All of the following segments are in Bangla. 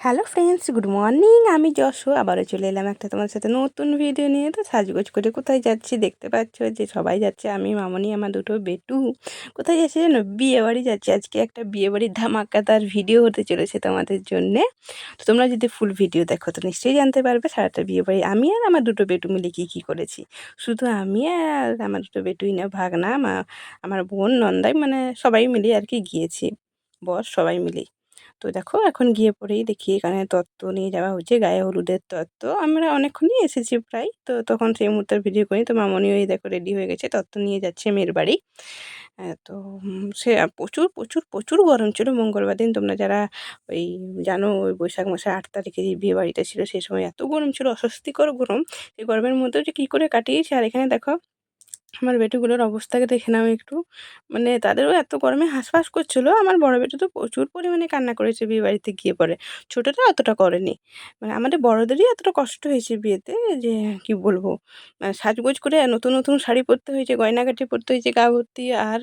হ্যালো ফ্রেন্ডস গুড মর্নিং আমি যশো, আবারও চলে এলাম একটা তোমার সাথে নতুন ভিডিও নিয়ে। তো সাজগোজ করে কোথায় যাচ্ছি দেখতে পাচ্ছ? যে সবাই যাচ্ছে, আমি, মামনি, আমার দুটো বেটু। কোথায় যাচ্ছে জানো বিয়ে বাড়ি যাচ্ছে। আজকে একটা বিয়ে বাড়ির ধামাকাতার ভিডিও হতে চলেছে তোমাদের জন্যে। তো তোমরা যদি ফুল ভিডিও দেখো, তো নিশ্চয়ই জানতে পারবে সারাটা বিয়ে বাড়ি আমি আর আমার দুটো বেটু মিলে কী কী করেছি? শুধু আমি আর আমার দুটো বেটুই না ভাগনা আমার বোন, নন্দাই মানে সবাই মিলে আর কি গিয়েছি। বস সবাই মিলেই। তো দেখো, এখন গিয়ে পরেই দেখি এখানে তত্ত্ব নিয়ে যাওয়া হচ্ছে, গায়ে হলুদের তত্ত্ব। আমরা অনেকক্ষণই এসেছি প্রায়, তো তখন সেই মুহূর্তের ভিডিও করি। তো মামনি ওই দেখো রেডি হয়ে গেছে, তত্ত্ব নিয়ে যাচ্ছে মেয়ের বাড়ি। তো সে প্রচুর প্রচুর প্রচুর গরম ছিল। মঙ্গলবার দিন তোমরা যারা ওই জানো, ওই বৈশাখ মাসের আট তারিখে যে বিয়ে বাড়িটা ছিল, সেই সময় এত গরম ছিল, অস্বস্তিকর গরম। সেই গরমের মধ্যেও যে কী করে কাটিয়েছে। আর এখানে দেখো আমার বেটুগুলোর অবস্থাকে দেখে নাও একটু। মানে তাদেরও এত গরমে হাঁসফাঁস করছিল, আমার বড় বেটু তো প্রচুর পরিমাণে কান্না করেছে বিয়ে বাড়িতে গিয়ে পরে। ছোটোটা অতটা করেনি। মানে আমাদের বড়দেরই এতটা কষ্ট হয়েছে বিয়েতে যে, কি বলব? মানে সাজগোজ করে নতুন নতুন শাড়ি পরতে হয়েছে, গয়নাগাটি পরতে হয়েছে, গা ভর্তি আর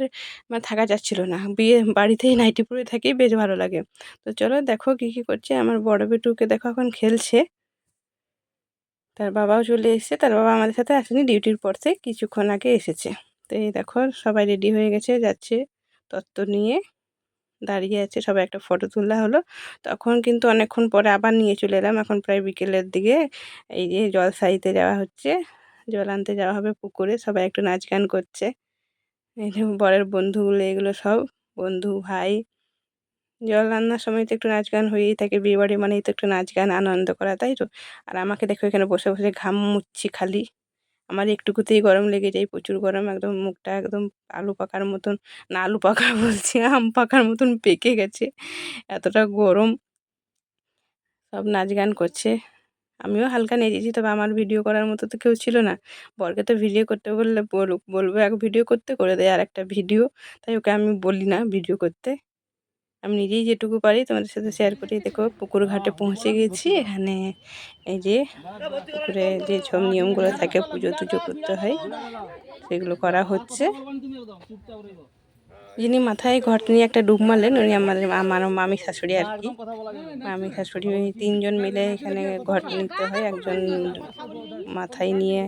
মানে থাকা যাচ্ছিল না। বিয়ে বাড়িতেই নাইটি পরে থাকি, বেশ ভালো লাগে। তো চলো দেখো কী কী করছে, আমার বড় বেটুকে দেখো এখন খেলছে। তার বাবাও চলে এসেছে, তার বাবা আমাদের সাথে আসেনি, ডিউটির পর থেকে কিছুক্ষণ আগে এসেছে। তো এই দেখো, সবাই রেডি হয়ে গেছে, যাচ্ছে তত্ত্ব নিয়ে। দাঁড়িয়ে আছে, সবাই একটা ফটো তোলা হলো। তখন কিন্তু অনেকক্ষণ পরে আবার নিয়ে চলে এলাম। এখন প্রায় বিকেলের দিকে। এই যে জল সাইতে যাওয়া হচ্ছে। জল আনতে যাওয়া হবে পুকুরে, সবাই একটু নাচ গান করছে। এই যে বরের বন্ধুগুলো, এগুলো সব। বন্ধু, ভাই জল রান্নার সময় তো একটু নাচ গান হয়েই থাকে বিয়েবাড়ি মানেই তো একটু নাচ গান, আনন্দ করা, তাই তো? আর আমাকে দেখো এখানে বসে বসে ঘাম মুচ্ছি খালি। আমার একটুকুতেই গরম লেগে যায়, প্রচুর গরম, একদম মুখটা একদম আলু পাকার মতন, না আলু পাকা বলছি, আম পাকার মতন পেকে গেছে, এতটা গরম। সব নাচ গান করছে। আমিও হালকা নেচেছি, তবে আমার ভিডিও করার মতো তো কেউ ছিল না। বরকে তো ভিডিও করতে বললে বলব এক ভিডিও করতে করে দেয় আর একটা ভিডিও, তাই ওকে আমি বলি না ভিডিও করতে। আমি নিজেই যেটুকু পারি তোমাদের সাথে শেয়ার করি। দেখো, পুকুর ঘাটে পৌঁছে গেছি। এখানে এই যে পুকুরে যে সব নিয়মগুলো থাকে, পুজো টুজো করতে হয়, সেগুলো করা হচ্ছে। যিনি মাথায় ঘট নিয়ে একটা ডুব মারলেন, উনি আমাদের আমার মামি শাশুড়ি আর কি। মামি শাশুড়ি তিনজন মিলে এখানে ঘট নিতে হয়। একজন মাথায় নিয়ে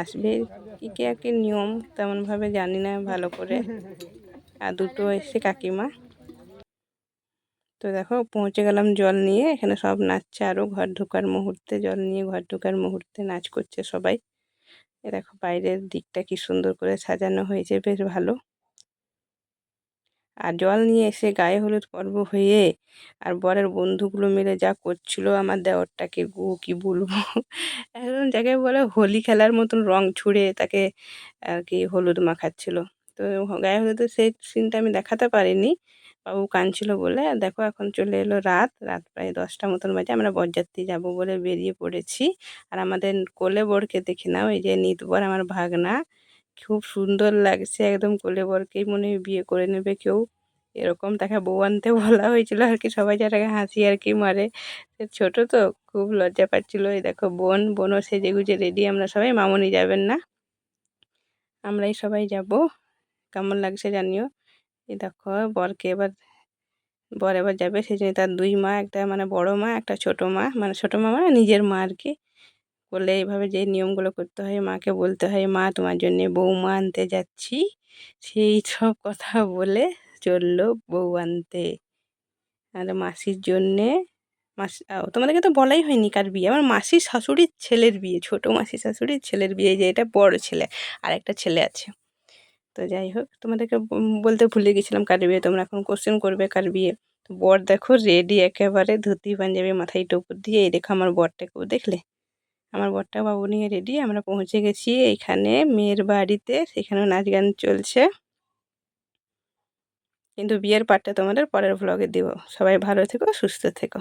আসবে। কী কী আর নিয়ম তেমনভাবে জানি না, ভালো করে। আর দুটো এসে কাকিমা। তো দেখো পৌঁছে গেলাম জল নিয়ে, এখানে সব নাচছে আরও ঘর ঢোকার মুহূর্তে, জল নিয়ে ঘর ঢোকার মুহূর্তে নাচ করছে সবাই। এ দেখো বাইরের দিকটা কি সুন্দর করে সাজানো হয়েছে, বেশ ভালো। আর জল নিয়ে এসে গায়ে হলুদ পর্ব হয়ে আর বরের বন্ধুগুলো মিলে যা করছিল আমার দেওরটাকে, গো কি বলব? একদম যাকে বলে হোলি খেলার মতন রং ছুঁড়ে তাকে আর কি হলুদ মাখাচ্ছিল। তো গায়ে হলুদের সেই সিনটা আমি দেখাতে পারিনি। বাবু কাঁদছিল বলে দেখো এখন চলে এলো রাত রাত প্রায় দশটা মতন বাজে, আমরা বরযাত্রী যাব বলে বেরিয়ে পড়েছি। আর আমাদের কোলে বরকে দেখে নাও, এই যে নিতবর আমার ভাগনা, খুব সুন্দর লাগছে একদম কোলে বরকেই মনে হয় বিয়ে করে নেবে কেউ। এরকম তাকে বউ আনতে বলা হয়েছিল আর কি, সবাই যারা হাসি আর কি মারে। ছোট তো, খুব লজ্জা পাচ্ছিল। এই দেখো বোন, বোনও সেজে গুজে রেডি আমরা সবাই মামনি যাবেন না? আমরাই সবাই যাব। কেমন লাগছে জানিও। এই দেখো, বরকে এবার, বর এবার যাবে সেই জন্য তার দুই মা, একটা মানে বড় মা, একটা ছোট মা। মানে ছোট মা মানে নিজের মা আর কি। বলে এইভাবে যে নিয়মগুলো করতে হয়, মাকে বলতে হয়, মা, তোমার জন্যে বৌমা আনতে যাচ্ছি। সেই সব কথা বলে চলল বউ আনতে। আর মাসির জন্যে, মাসি তোমাদেরকে তো বলাই হয়নি কার বিয়ে। আমার মাসির শাশুড়ির ছেলের বিয়ে, ছোট মাসির শাশুড়ির ছেলের বিয়ে যে, এটা বড় ছেলে। আর একটা ছেলে আছে। তো যাই হোক, তোমাদেরকে বলতে ভুলে গেছিলাম কার বিয়ে। তোমরা এখন কোশ্চেন করবে কার বিয়ে। তো বর দেখো রেডি একেবারে ধুতি, পাঞ্জাবি, মাথায় টোপর দিয়ে এই দেখো আমার বরটাকেও দেখলে। আমার বরটা বাবু নিয়ে রেডি আমরা পৌঁছে গেছি এইখানে মেয়ের বাড়িতে, সেখানেও নাচ গান চলছে। কিন্তু বিয়ের পার্টটা তোমাদের পরের ভ্লগে দেবো। সবাই ভালো থেকো, সুস্থ থেকো।